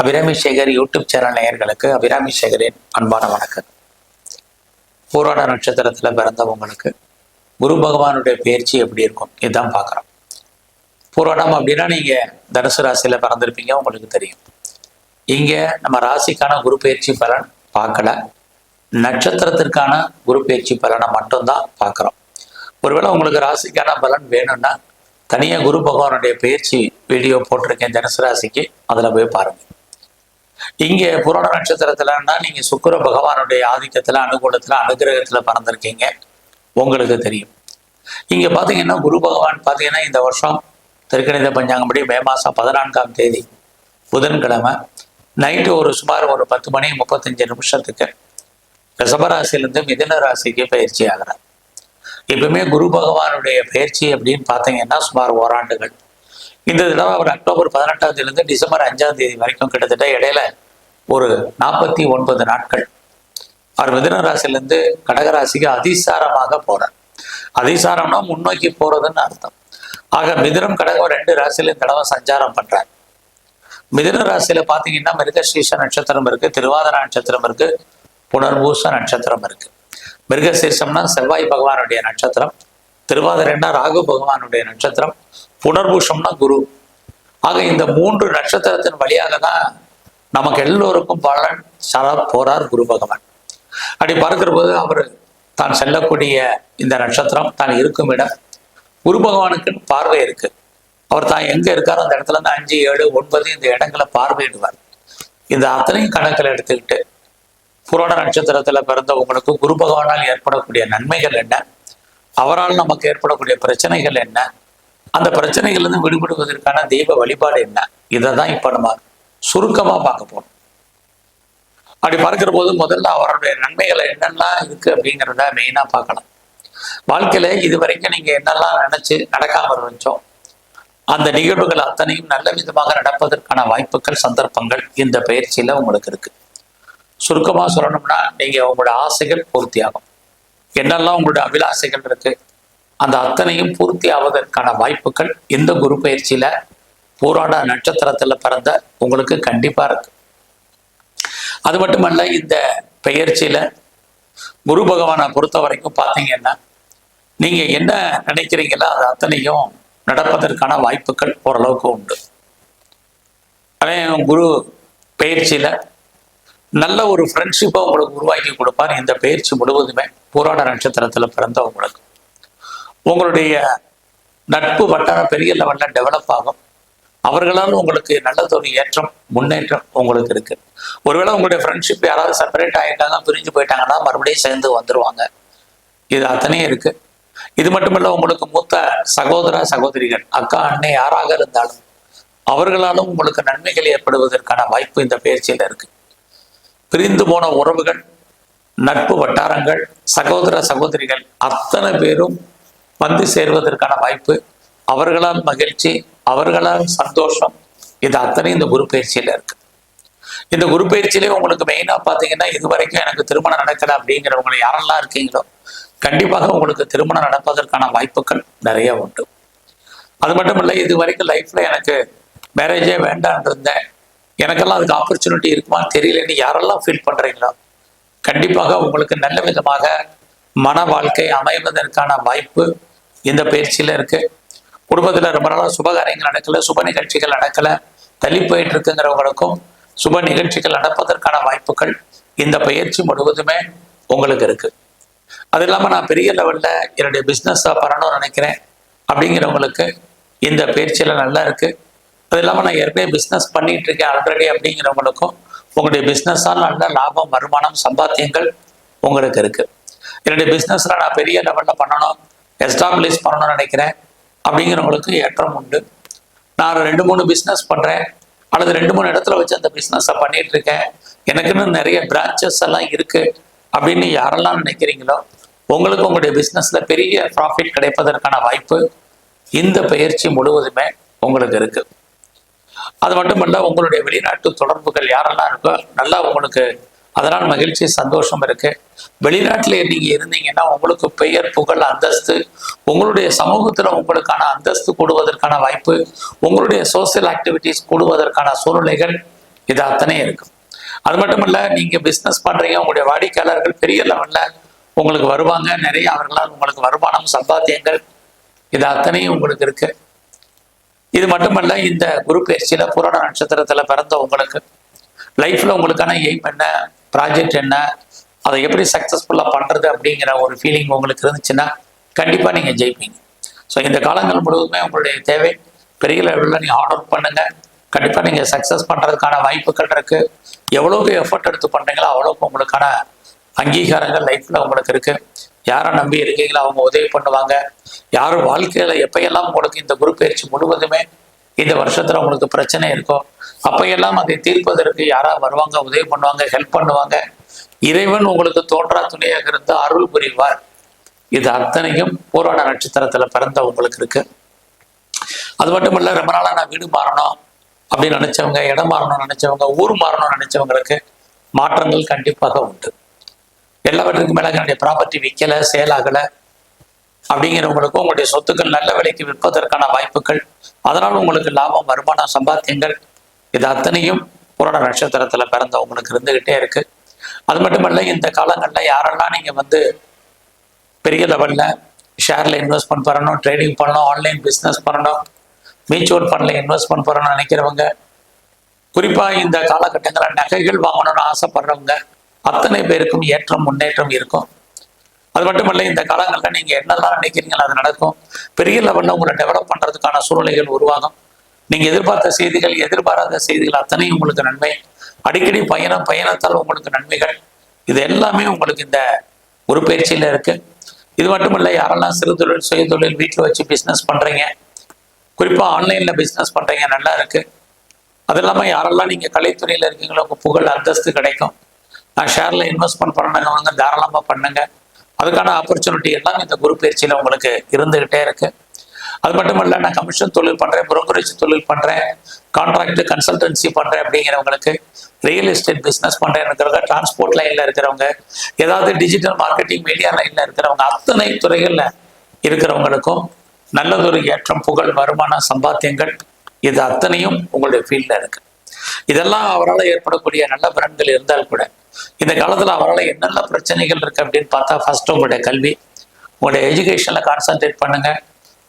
Abirami Sekar YouTube channel நேயர்களுக்கு அபிராமி சேகரின் அன்பான வணக்கம். பூராட நட்சத்திரத்தில் பிறந்தவங்களுக்கு குரு பகவானுடைய பயிற்சி எப்படி இருக்கும்? இதுதான் பார்க்குறோம். பூராடம் அப்படின்னா நீங்கள் தனுசு ராசியில் பிறந்திருப்பீங்க உங்களுக்கு தெரியும். இங்கே நம்ம ராசிக்கான குரு பயிற்சி பலன் பார்க்கல. நட்சத்திரத்திற்கான குரு பயிற்சி பலனை மட்டும்தான் பார்க்குறோம். ஒருவேளை உங்களுக்கு ராசிக்கான பலன் வேணும்னா தனியாக குரு பகவானுடைய பயிற்சி வீடியோ போட்டிருக்கேன் தனுசு ராசிக்கு அதில் போய் பாருங்கள் இங்கே புராண நட்சத்திரத்துலன்னா நீங்க சுக்கர பகவானுடைய ஆதிக்கத்துல அனுகூலத்துல அனுகிரகத்துல பறந்திருக்கீங்க. உங்களுக்கு தெரியும். இங்க பாத்தீங்கன்னா குரு பகவான் பாத்தீங்கன்னா இந்த வருஷம் திருக்கணித பஞ்சாங்கப்படி மே மாசம் பதினான்காம் தேதி புதன்கிழமை நைட்டு ஒரு சுமார் ஒரு பத்து மணி முப்பத்தஞ்சு நிமிஷத்துக்கு ரிஷபராசியிலிருந்து மிதன ராசிக்கு பயிற்சி ஆகிறார். எப்பவுமே குரு பகவானுடைய பயிற்சி அப்படின்னு பார்த்தீங்கன்னா சுமார் ஓராண்டுகள். இந்த தடவை அவர் அக்டோபர் பதினெட்டாம் தேதியிலிருந்து டிசம்பர் அஞ்சாம் தேதி வரைக்கும் கிட்டத்தட்ட இடையில ஒரு நாற்பத்தி ஒன்பது நாட்கள். அவர் மிதுன ராசியிலிருந்து கடகராசிக்கு அதிசாரமாக போறார். அதிசாரம்னா முன்னோக்கி போறதுன்னு அர்த்தம். ஆக மிதனம் கடகம் ரெண்டு ராசியில இந்த தடவை சஞ்சாரம் பண்றார். மிதன ராசியில பாத்தீங்கன்னா மிருகசீஷ நட்சத்திரம் இருக்கு திருவாதிர நட்சத்திரம் இருக்கு புனர்பூச நட்சத்திரம் இருக்கு. மிருகசீர்ஷம்னா செவ்வாய் பகவானுடைய நட்சத்திரம். திருவாதிரன்னா ராகு பகவானுடைய நட்சத்திரம் புனர்பூஷம்னா குரு. ஆக இந்த மூன்று நட்சத்திரத்தின் வழியாக தான் நமக்கு எல்லோருக்கும் பலன் சர போறார் குரு பகவான். அப்படி பார்க்கிற போது அவர் தான் செல்லக்கூடிய இந்த நட்சத்திரம் தான் இருக்கும் இடம். குரு பகவானுக்குன்னு பார்வை இருக்கு. அவர் தான் எங்க இருக்காரோ அந்த இடத்துல இருந்து அஞ்சு ஏழு ஒன்பது இந்த இடங்களை பார்வையிடுவார். இந்த அத்தனையும் கணக்கில் எடுத்துக்கிட்டு புராண நட்சத்திரத்துல பிறந்தவங்களுக்கு குரு பகவானால் ஏற்படக்கூடிய நன்மைகள் என்ன? அவரால் நமக்கு ஏற்படக்கூடிய பிரச்சனைகள் என்ன? அந்த பிரச்சனைகள்லேருந்து விடுபடுவதற்கான தெய்வ வழிபாடு என்ன? இதை தான் இப்போ நம்ம சுருக்கமாக பார்க்க போகிறோம் அப்படி பார்க்குற போது முதல்ல அவருடைய நன்மைகள் என்னெல்லாம் இருக்கு அப்படிங்கிறத மெயினாக பார்க்கலாம். வாழ்க்கையில இது வரைக்கும் நீங்க என்னெல்லாம் நினைச்சு நடக்காமல் இருந்துச்சோம் அந்த நிகழ்வுகள் அத்தனையும் நல்ல விதமாக நடப்பதற்கான வாய்ப்புகள் சந்தர்ப்பங்கள் இந்த பயிற்சியில உங்களுக்கு இருக்கு. சுருக்கமா சொல்லணும்னா நீங்க உங்களோட ஆசைகள் பூர்த்தியாகும். என்னெல்லாம் உங்களுடைய அபிலாசைகள் இருக்கு? அந்த அத்தனையும் பூர்த்தி ஆவதற்கான வாய்ப்புகள் இந்த குரு பயிற்சியில போராட நட்சத்திரத்துல பிறந்த உங்களுக்கு கண்டிப்பா இருக்கு. அது மட்டுமல்ல இந்த பெயர்ச்சியில குரு பகவானை பொறுத்த வரைக்கும் பார்த்தீங்கன்னா நீங்க என்ன நினைக்கிறீங்களோ அது அத்தனையும் நடப்பதற்கான வாய்ப்புகள் ஓரளவுக்கு உண்டு. அதே குரு பயிற்சியில நல்ல ஒரு ஃப்ரெண்ட்ஷிப்பை உங்களுக்கு உருவாக்கி கொடுப்பார். இந்த பயிற்சி முழுவதுமே போராட நட்சத்திரத்துல பிறந்தவங்களுக்கு உங்களுடைய நட்பு வட்டாரம் பெரிய லெவலில் டெவலப் ஆகும். அவர்களால் உங்களுக்கு நல்லதொரு ஏற்றம் முன்னேற்றம் உங்களுக்கு இருக்கு. ஒருவேளை உங்களுடைய ஃப்ரெண்ட்ஷிப் யாராவது செப்பரேட் ஆகிட்டாங்க பிரிஞ்சு போயிட்டாங்கன்னா மறுபடியும் சேர்ந்து வந்துருவாங்க. இது அத்தனையும் இருக்கு. இது மட்டுமல்ல உங்களுக்கு மூத்த சகோதர சகோதரிகள் அக்கா அண்ணன் யாராக இருந்தாலும் அவர்களாலும் உங்களுக்கு நன்மைகள் ஏற்படுவதற்கான வாய்ப்பு இந்த பயிற்சியில் இருக்கு. பிரிந்து போன உறவுகள் நட்பு வட்டாரங்கள் சகோதர சகோதரிகள் அத்தனை பேரும் வந்து சேர்வதற்கான வாய்ப்பு அவர்களால் மகிழ்ச்சி அவர்களால் சந்தோஷம் இது அத்தனையும் இந்த குரு பயிற்சியில் இருக்கு. இந்த குரு பயிற்சியிலே உங்களுக்கு மெயினாக பார்த்தீங்கன்னா இது வரைக்கும் எனக்கு திருமணம் நடக்கல அப்படிங்கிறவங்க யாரெல்லாம் இருக்கீங்களோ கண்டிப்பாக உங்களுக்கு திருமணம் நடப்பதற்கான வாய்ப்புகள் நிறைய உண்டு. அது மட்டும் இல்லை இது வரைக்கும் லைஃப்ல எனக்கு மேரேஜே வேண்டான் இருந்தேன். எனக்கெல்லாம் அதுக்கு ஆப்பர்ச்சுனிட்டி இருக்குமான்னு தெரியலன்னு யாரெல்லாம் ஃபீல் பண்றீங்களோ கண்டிப்பாக உங்களுக்கு நல்ல விதமாக மன வாழ்க்கை அமைவதற்கான வாய்ப்பு இந்த பயிற்சியில இருக்கு. குடும்பத்தில் ரொம்ப நாளாக சுபகாரியங்கள் நடக்கல சுப நிகழ்ச்சிகள் நடக்கல தள்ளி போயிட்டு இருக்குங்கிறவங்களுக்கும் சுப நிகழ்ச்சிகள் நடப்பதற்கான வாய்ப்புகள் இந்த பயிற்சி முழுவதுமே உங்களுக்கு இருக்கு. அது இல்லாமல் நான் பெரிய லெவலில் என்னுடைய பிஸ்னஸாக பண்ணணும்னு நினைக்கிறேன் அப்படிங்கிறவங்களுக்கு இந்த பயிற்சியில் நல்லா இருக்கு. அது இல்லாமல் நான் ஏற்கனவே பிஸ்னஸ் பண்ணிட்டு இருக்கேன் ஆல்ரெடி அப்படிங்கிறவங்களுக்கும் உங்களுடைய பிஸ்னஸால் நல்ல லாபம் வருமானம் சம்பாத்தியங்கள் உங்களுக்கு இருக்கு. என்னுடைய பிஸ்னஸில் நான் பெரிய லெவலில் பண்ணணும் எஸ்டாப்ளிஷ் பண்ணணும்னு நினைக்கிறேன். அப்படிங்கிறவங்களுக்கு ஏற்றம் உண்டு. நான் ரெண்டு மூணு பிஸ்னஸ் பண்ணுறேன் அல்லது ரெண்டு மூணு இடத்துல வச்சு அந்த பிஸ்னஸை பண்ணிட்டு இருக்கேன். எனக்குன்னு நிறைய பிரான்ச்சஸ் எல்லாம் இருக்கு அப்படின்னு யாரெல்லாம் நினைக்கிறீங்களோ உங்களுக்கு உங்களுடைய பிஸ்னஸ்ல பெரிய ப்ராஃபிட் கிடைப்பதற்கான வாய்ப்பு இந்த பயிற்சி முழுவதுமே உங்களுக்கு இருக்குது அது மட்டுமல்ல உங்களுடைய வெளிநாட்டு தொடர்புகள் யாரெல்லாம் இருக்கோ நல்லா உங்களுக்கு அதனால் மகிழ்ச்சி சந்தோஷம் இருக்கு. வெளிநாட்டில் நீங்க இருந்தீங்கன்னா உங்களுக்கு பெயர் புகழ் அந்தஸ்து உங்களுடைய சமூகத்தில் உங்களுக்கான அந்தஸ்து கூடுவதற்கான வாய்ப்பு உங்களுடைய சோசியல் ஆக்டிவிட்டிஸ் கூடுவதற்கான சூழ்நிலைகள் இது அத்தனை இருக்கும். அது மட்டும் இல்லை நீங்க பிஸ்னஸ் பண்றீங்க உங்களுடைய வாடிக்கையாளர்கள் பெரிய லெவல்ல உங்களுக்கு வருவாங்க. நிறைய அவர்களால் உங்களுக்கு வருமானம் சம்பாத்தியங்கள் இது அத்தனையும் உங்களுக்கு இருக்கு. இது மட்டுமல்ல இந்த குரு பயிற்சியில புராண நட்சத்திரத்துல பிறந்த உங்களுக்கு லைஃப்ல உங்களுக்கான எய்ம் என்ன ப்ராஜெக்ட் என்ன அதை எப்படி சக்சஸ்ஃபுல்லா பண்றது அப்படிங்கிற ஒரு ஃபீலிங் உங்களுக்கு இருந்துச்சுன்னா கண்டிப்பா நீங்க ஜெயிப்பீங்க. ஸோ இந்த காலங்கள் முழுவதுமே உங்களுடைய தேவை. பெரிய லெவலில் நீங்கள் ஆர்டர் பண்ணுங்க. கண்டிப்பாக நீங்கள் சக்ஸஸ் பண்ணுறதுக்கான வாய்ப்புகள் இருக்கு. எவ்வளோக்கு எஃபர்ட் எடுத்து பண்ணுறீங்களோ அவ்வளோக்கு உங்களுக்கான அங்கீகாரங்கள் லைஃப்பில் உங்களுக்கு இருக்குது யாரை நம்பி இருக்கீங்களோ அவங்க உதவி பண்ணுவாங்க. யாரும் வாழ்க்கையில எப்பயெல்லாம் உங்களுக்கு இந்த குரு பயிற்சி முழுவதுமே இந்த வருஷத்துல உங்களுக்கு பிரச்சனை இருக்கோ அப்பையெல்லாம் அதை தீர்ப்பதற்கு யாரா வருவாங்க உதவி பண்ணுவாங்க ஹெல்ப் பண்ணுவாங்க. இறைவன் உங்களுக்கு தோன்றா துணையாக இருந்து அருள் புரிவார். இது அத்தனையும் போராட நட்சத்திரத்துல பிறந்த உங்களுக்கு இருக்கு. அது மட்டும் இல்ல ரொம்ப நாளா நான் வீடு மாறணும் அப்படின்னு நினைச்சவங்க இடம் மாறணும்னு நினைச்சவங்க ஊர் மாறணும்னு நினைச்சவங்களுக்கு மாற்றங்கள் கண்டிப்பாக உண்டு. எல்லாவற்றுக்கும் மேலே என்னுடைய ப்ராப்பர்ட்டி விற்கலை சேல் அப்படிங்கிறவங்களுக்கும் உங்களுடைய சொத்துக்கள் நல்ல விலைக்கு விற்பதற்கான வாய்ப்புகள். அதனால் உங்களுக்கு லாபம் வருமானம் சம்பாத்தியங்கள் இது அத்தனையும் புராண பிறந்த பிறந்தவங்களுக்கு இருந்துகிட்டே இருக்கு. அது மட்டுமல்ல இந்த காலங்களில் யாரெல்லாம் நீங்கள் வந்து பெரிய லெவலில் ஷேரில் இன்வெஸ்ட்மெண்ட் பண்ணணும் ட்ரேடிங் பண்ணணும் ஆன்லைன் பிஸ்னஸ் பண்ணணும் மியூச்சுவல் ஃபண்டில் இன்வெஸ்ட்மெண்ட் பண்ணணும்னு நினைக்கிறவங்க குறிப்பாக இந்த காலகட்டங்களில் நகைகள் வாங்கணும்னு ஆசைப்படுறவங்க அத்தனை பேருக்கும் ஏற்றம் முன்னேற்றம் இருக்கும். அது மட்டுமல்ல இந்த காலங்களில் நீங்கள் என்னெல்லாம் நினைக்கிறீங்களோ அது நடக்கும். பெரிய லெவலில் உங்களை டெவலப் பண்ணுறதுக்கான சூழ்நிலைகள் உருவாகும். நீங்கள் எதிர்பார்த்த செய்திகள் எதிர்பாராத செய்திகள் அத்தனையும் உங்களுக்கு நன்மை. அடிக்கடி பயணம் பயணத்தால் உங்களுக்கு நன்மைகள். இது எல்லாமே உங்களுக்கு இந்த ஒரு பயிற்சியில் இருக்குது இது மட்டும் இல்லை யாரெல்லாம் சிறு தொழில் சுய தொழில் வீட்டில் வச்சு பிஸ்னஸ் பண்ணுறீங்க குறிப்பாக ஆன்லைனில் பிஸ்னஸ் பண்ணுறீங்க நல்லா இருக்குது அது இல்லாமல் யாரெல்லாம் நீங்கள் கலைத்துறையில் இருக்கீங்களோ உங்கள் புகழ் அந்தஸ்து கிடைக்கும். நான் ஷேர்ல இன்வெஸ்ட்மெண்ட் பண்ணணுங்க தாராளமாக பண்ணுங்க. அதுக்கான ஆப்பர்ச்சுனிட்டி எல்லாம் இந்த குரு பயிற்சியில் உங்களுக்கு இருந்துகிட்டே இருக்கு. அது மட்டும் இல்ல நான் கமிஷன் தொழில் பண்றேன் புரோக்கரேஜ் தொழில் பண்றேன் கான்ட்ராக்ட் கன்சல்டன்சி பண்றேன் அப்படிங்கிறவங்களுக்கு ரியல் எஸ்டேட் பிஸ்னஸ் பண்றேன் டிரான்ஸ்போர்ட் லைன்ல இருக்கிறவங்க ஏதாவது டிஜிட்டல் மார்க்கெட்டிங் மீடியா லைன்ல இருக்கிறவங்க அத்தனை துறைகள்ல இருக்கிறவங்களுக்கும் நல்லதொரு ஏற்றம் புகழ் வருமானம் சம்பாத்தியங்கள் இது அத்தனையும் உங்களுடைய ஃபீல்டில் இருக்கு. இதெல்லாம் அவரால் ஏற்படக்கூடிய நல்ல பலன்கள் இருந்தால் கூட இந்த காலத்துல அவரால் என்னென்ன பிரச்சனைகள் இருக்கு அப்படின்னு பார்த்தா ஃபர்ஸ்ட் உங்களுடைய கல்வி உங்களுடைய எஜுகேஷன்ல கான்சென்ட்ரேட் பண்ணுங்க.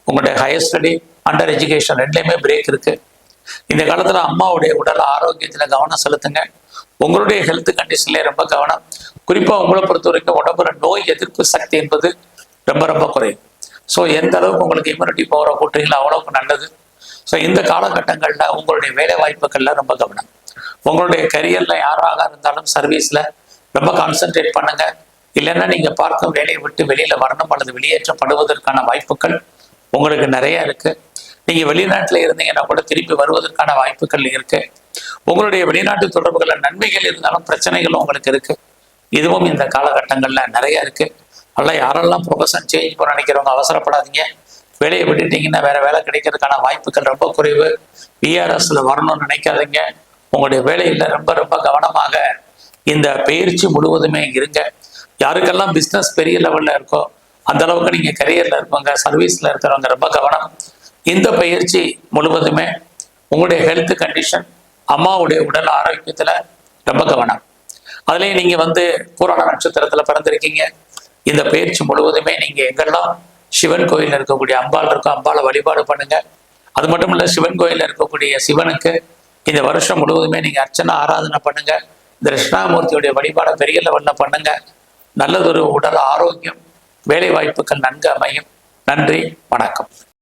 உங்களுடைய ஹையர் ஸ்டடி அண்டர் எஜுகேஷன் ரெண்டுலேயுமே பிரேக் இருக்கு. இந்த காலத்துல அம்மாவுடைய உடல் ஆரோக்கியத்துல கவனம் செலுத்துங்க. உங்களுடைய ஹெல்த் கண்டிஷன்லேயே ரொம்ப கவனம். குறிப்பா உங்களை பொறுத்த வரைக்கும் உடம்புல நோய் எதிர்ப்பு சக்தி என்பது ரொம்ப ரொம்ப குறையும் ஸோ எந்த அளவுக்கு உங்களுக்கு இம்யூனிட்டி பவரை கூட்டுறீங்களோ அவ்வளவுக்கு நல்லது. ஸோ இந்த காலகட்டங்கள்ல உங்களுடைய வேலை வாய்ப்புகள்ல ரொம்ப கவனம். உங்களுடைய கரியர்ல யாராக இருந்தாலும் சர்வீஸ்ல ரொம்ப கான்சென்ட்ரேட் பண்ணுங்க. இல்லைன்னா நீங்க பார்க்கும் வேலையை விட்டு வெளியில வரணும் அல்லது வெளியேற்றப்படுவதற்கான வாய்ப்புகள் உங்களுக்கு நிறைய இருக்கு. நீங்க வெளிநாட்டுல இருந்தீங்கன்னா கூட திருப்பி வருவதற்கான வாய்ப்புகள் இருக்கு. உங்களுடைய வெளிநாட்டு தொடர்புகளில் நன்மைகள் இருந்தாலும் பிரச்சனைகளும் உங்களுக்கு இருக்கு. இதுவும் இந்த காலகட்டங்கள்ல நிறைய இருக்கு. அதெல்லாம் யாரெல்லாம் ப்ரொஃபஷன் சேஞ்ச் பண்ண நினைக்கிறவங்க அவசரப்படாதீங்க. வேலையை விட்டுட்டீங்கன்னா வேற வேலை கிடைக்கிறதுக்கான வாய்ப்புகள் ரொம்ப குறைவு. பிஆர்எஸ்ல வரணும்னு நினைக்காதீங்க. உங்களுடைய வேலையில் ரொம்ப ரொம்ப கவனமாக இந்த பயிற்சி முழுவதுமே இருங்க. யாருக்கெல்லாம் பிஸ்னஸ் பெரிய லெவல்ல இருக்கோ அந்த அளவுக்கு நீங்கள் கரியரில் இருப்பவங்க சர்வீஸ்ல இருக்கிறவங்க ரொம்ப கவனம். இந்த பயிற்சி முழுவதுமே உங்களுடைய ஹெல்த் கண்டிஷன் அம்மாவுடைய உடல் ஆரோக்கியத்துல ரொம்ப கவனம். அதுலேயும் நீங்க வந்து பூரண நட்சத்திரத்துல பிறந்திருக்கீங்க. இந்த பயிற்சி முழுவதுமே நீங்க எங்கெல்லாம் சிவன் கோயில் இருக்கக்கூடிய அம்பாள் இருக்கோ அம்பாளை வழிபாடு பண்ணுங்க. அது மட்டும் இல்லை சிவன் கோயில்ல இருக்கக்கூடிய சிவனுக்கு இந்த வருஷம் முழுவதுமே நீங்கள் அர்ச்சனை ஆராதனை பண்ணுங்க. இந்த கிருஷ்ணாமூர்த்தியுடைய வழிபாடை பெரிய லெவலில் பண்ணுங்க. நல்லதொரு உடல் ஆரோக்கியம் வேலை வாய்ப்புகள் நன்கு அமையும். நன்றி வணக்கம்.